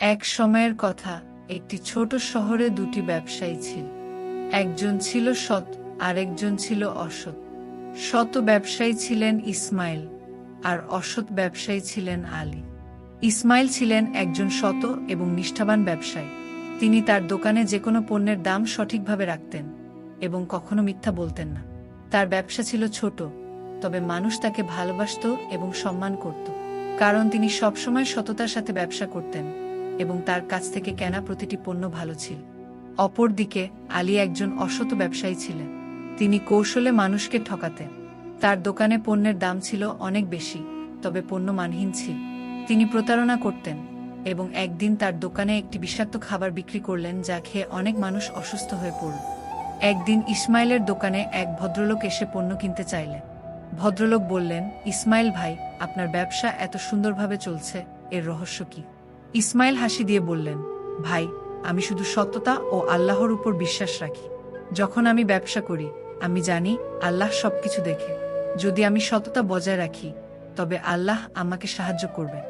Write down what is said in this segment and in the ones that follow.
এক সময়ের কথা, একটি ছোট শহরে দুটি ব্যবসায়ী ছিল। একজন ছিল সৎ, আরেকজন ছিল অসৎ। সৎ ব্যবসায়ী ছিলেন ইসমাইল, আর অসৎ ব্যবসায়ী ছিলেন আলী। ইসমাইল ছিলেন একজন শত এবং নিষ্ঠাবান ব্যবসায়ী। তিনি তার দোকানে যে কোনো পণ্যের দাম সঠিকভাবে রাখতেন এবং কখনো মিথ্যা বলতেন না। তার ব্যবসা ছিল ছোট, তবে মানুষ তাকে ভালোবাসত এবং সম্মান করত, কারণ তিনি সবসময় সততার সাথে ব্যবসা করতেন। এবং তার কাছ থেকে কেনা প্রতিটি পণ্য ভালো ছিল। অপরদিকে, আলী একজন অসত ব্যবসায়ী ছিলেন। তিনি কৌশলে মানুষকে ঠকাতেন। তার দোকানে পণ্যের দাম ছিল অনেক বেশি, তবে পণ্য মানহীন ছিল। তিনি প্রতারণা করতেন এবং একদিন তার দোকানে একটি বিষাক্ত খাবার বিক্রি করলেন যা খেয়ে অনেক মানুষ অসুস্থ হয়ে পড়ল। একদিন ইসমাইলের দোকানে এক ভদ্রলোক এসে পণ্য কিনতে চাইলেন। ভদ্রলোক বললেন, ইসমাইল ভাই, আপনার ব্যবসা এত সুন্দরভাবে চলছে, এর রহস্য কি? ইসমাইল হাসি দিয়ে বললেন, ভাই, আমি শুধু সততা ও আল্লাহর উপর বিশ্বাস রাখি। যখন আমি ব্যবসা করি, আমি জানি আল্লাহ সবকিছু দেখে। যদি আমি সততা বজায় রাখি, তবে আল্লাহ আমাকে সাহায্য করবেন।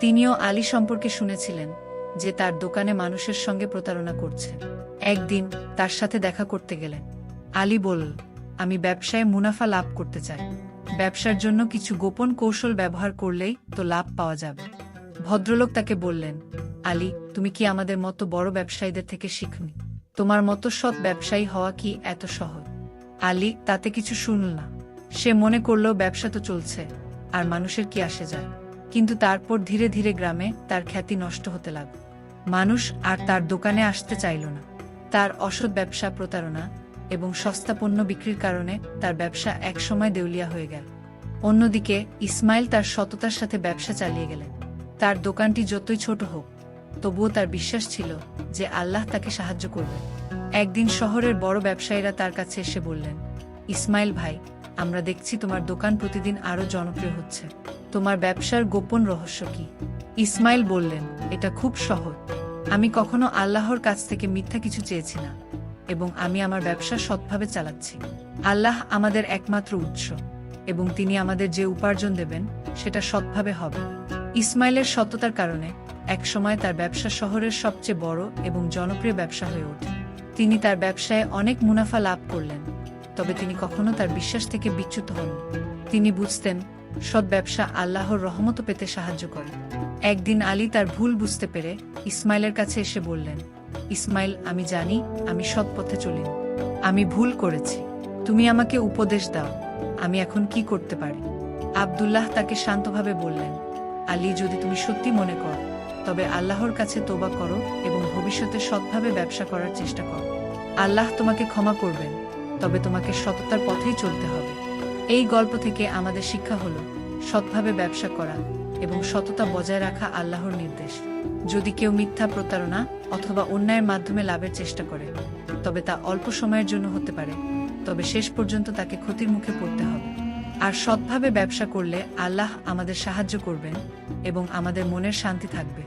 তিনিও আলী সম্পর্কে শুনেছিলেন যে তার দোকানে মানুষের সঙ্গে প্রতারণা করছে। একদিন তার সাথে দেখা করতে গেলেন। আলী বলল, আমি ব্যবসায় মুনাফা লাভ করতে চাই। ব্যবসার জন্য কিছু গোপন কৌশল ব্যবহার করলেই তো লাভ পাওয়া যাবে। ভদ্রলোক তাকে বললেন, আলী, তুমি কি আমাদের মতো বড় ব্যবসায়ীদের থেকে শিখনি? তোমার মতো সৎ ব্যবসায়ী হওয়া কি এত সহজ? আলী তাতে কিছু শুনল না। সে মনে করল, ব্যবসা তো চলছে, আর মানুষের কি আসে যায়? কিন্তু তারপর ধীরে ধীরে গ্রামে তার খ্যাতি নষ্ট হতে লাগল। মানুষ আর তার দোকানে আসতে চাইল না। তার অসৎ ব্যবসা প্রতারণা এবং সস্তা পণ্য বিক্রির কারণে তার ব্যবসা একসময় দেউলিয়া হয়ে গেল। অন্যদিকে ইসমাইল তার সততার সাথে ব্যবসা চালিয়ে গেলেন। তার দোকানটি যতই ছোট হোক, তবুও তার বিশ্বাস ছিল যে আল্লাহ তাকে সাহায্য করবে একদিন শহরের বড় ব্যবসায়ীরা তার কাছে এসে বললেন, ইসমাইল ভাই, আমরা দেখছি তোমার দোকান প্রতিদিন আরও জনপ্রিয় হচ্ছে। তোমার ব্যবসার গোপন রহস্য কি? ইসমাইল বললেন, এটা খুব সহজ। আমি কখনো আল্লাহর কাছ থেকে মিথ্যা কিছু চেয়েছি না এবং আমি আমার ব্যবসা সৎভাবে চালাচ্ছি। আল্লাহ আমাদের একমাত্র উৎস এবং তিনি আমাদের যে উপার্জন দেবেন, সেটা সৎভাবে হবে। ইসমাইলের সততার কারণে একসময় তার ব্যবসা শহরের সবচেয়ে বড় এবং জনপ্রিয় ব্যবসা হয়ে ওঠে। তিনি তার ব্যবসায় অনেক মুনাফা লাভ করলেন, তবে তিনি কখনো তার বিশ্বাস থেকে বিচ্যুত হন তিনি বুঝতেন, সৎ ব্যবসা আল্লাহর রহমত পেতে সাহায্য করে। একদিন আলী তার ভুল বুঝতে পেরে ইসমাইলের কাছে এসে বললেন, ইসমাইল, আমি জানি, আমি সৎ পথে চলি আমি ভুল করেছি। তুমি আমাকে উপদেশ দাও। আমি এখন কি করতে পারি? আব্দুল্লাহ তাকে শান্তভাবে বললেন আলী, যদি তুমি সত্যি মনে কর, তবে আল্লাহর কাছে তোবা করো এবং ভবিষ্যতে সৎভাবে ব্যবসা করার চেষ্টা করো। আল্লাহ তোমাকে ক্ষমা করবেন, তবে তোমাকে সততার পথেই চলতে হবে। এই গল্প থেকে আমাদের শিক্ষা হলো, সৎভাবে ব্যবসা করা এবং সততা বজায় রাখা আল্লাহর নির্দেশ। যদি কেউ মিথ্যা প্রতারণা অথবা অন্যায়ের মাধ্যমে লাভের চেষ্টা করে, তবে তা অল্প সময়ের জন্য হতে পারে, তবে শেষ পর্যন্ত তাকে ক্ষতির মুখে পড়তে হবে। আর সৎভাবে ব্যবসা করলে আল্লাহ আমাদের সাহায্য করবেন এবং আমাদের মনের শান্তি থাকবে।